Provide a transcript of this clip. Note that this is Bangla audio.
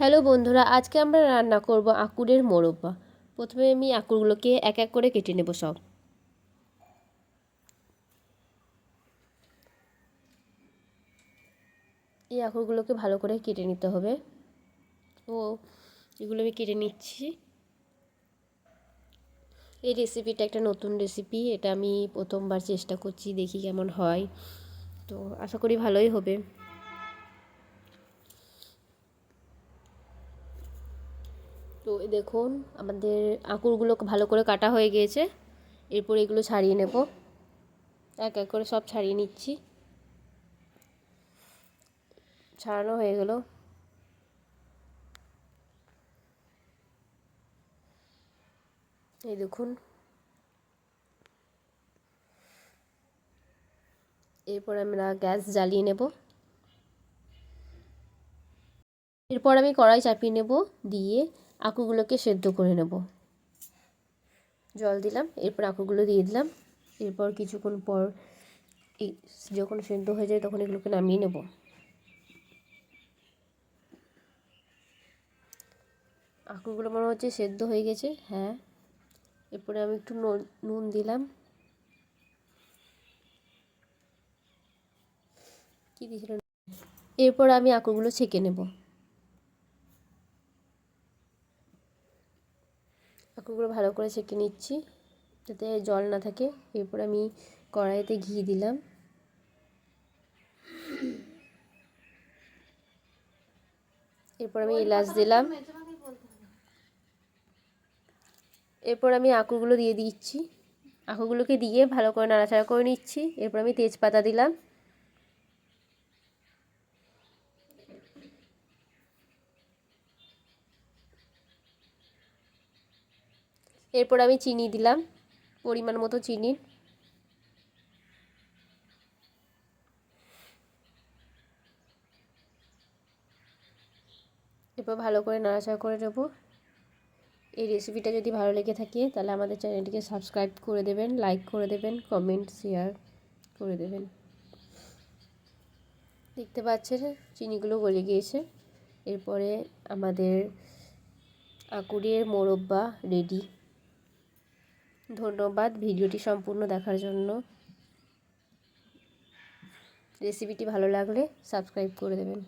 হ্যালো বন্ধুরা, আজকে আমরা রান্না করব আকুরের মোরব্বা। প্রথমে আমি আকুরগুলোকে এক এক করে কেটে নেব সব। এই আকুরগুলোকে ভালো করে কেটে নিতে হবে। ও, এগুলো আমি কেটে নিচ্ছি। এই রেসিপিটা একটা নতুন রেসিপি, এটা আমি প্রথমবার চেষ্টা করছি, দেখি কেমন হয়। তো আশা করি ভালোই হবে। তো দেখুন, আমাদের আঁকুরগুলো ভালো করে কাটা হয়ে গিয়েছে। এরপর এগুলো ছাড়িয়ে নেব। এক এক করে সব ছাড়িয়ে নিচ্ছি। ছাড়ানো হয়ে গেল। এই দেখুন। এরপর আমরা গ্যাস জ্বালিয়ে নেব। এরপর আমি কড়াই চাপিয়ে নেব। দিয়ে আকুগুলোকে সেদ্ধ করে নেব। জল দিলাম, এরপর আকুগুলো দিয়ে দিলাম। এরপর কিছুক্ষণ পর যখন সেদ্ধ হয়ে যায় তখন এগুলোকে নামিয়ে নেব। আকুগুলো মনে হচ্ছে সেদ্ধ হয়ে গেছে হ্যাঁ। এরপরে আমি একটু নুন দিলাম। কি দিয়েছিল? এরপর আমি আকুগুলো ছেঁকে নেব। আকুগুলো ভালো করে ছেঁকে নিচ্ছি, যাতে জল না থাকে। এরপর আমি কড়াইতে ঘি দিলাম। এরপর আমি এলাচ দিলাম। এরপর আমি আকুগুলো দিয়ে দিচ্ছি। আকুগুলোকে দিয়ে ভালো করে নাড়াচাড়া করে নিচ্ছি। এরপর আমি তেজপাতা দিলাম। এরপর আমি চিনি দিলাম, পরিমাণ মতো চিনি। এরপর ভালো করে নাড়াচাড়া করে নেব। এই রেসিপিটা যদি ভালো লেগে থাকে, তাহলে আমাদের চ্যানেলটিকে সাবস্ক্রাইব করে দেবেন লাইক করে দেবেন কমেন্ট শেয়ার করে দেবেন। দেখতে পাচ্ছেন, চিনিগুলো গলে গিয়েছে। এরপরে আমাদের আকুরের মোরব্বা রেডি ধন্যবাদ ভিডিওটি সম্পূর্ণ দেখার জন্য। রেসিপিটি ভালো লাগলে সাবস্ক্রাইব করে দেবেন।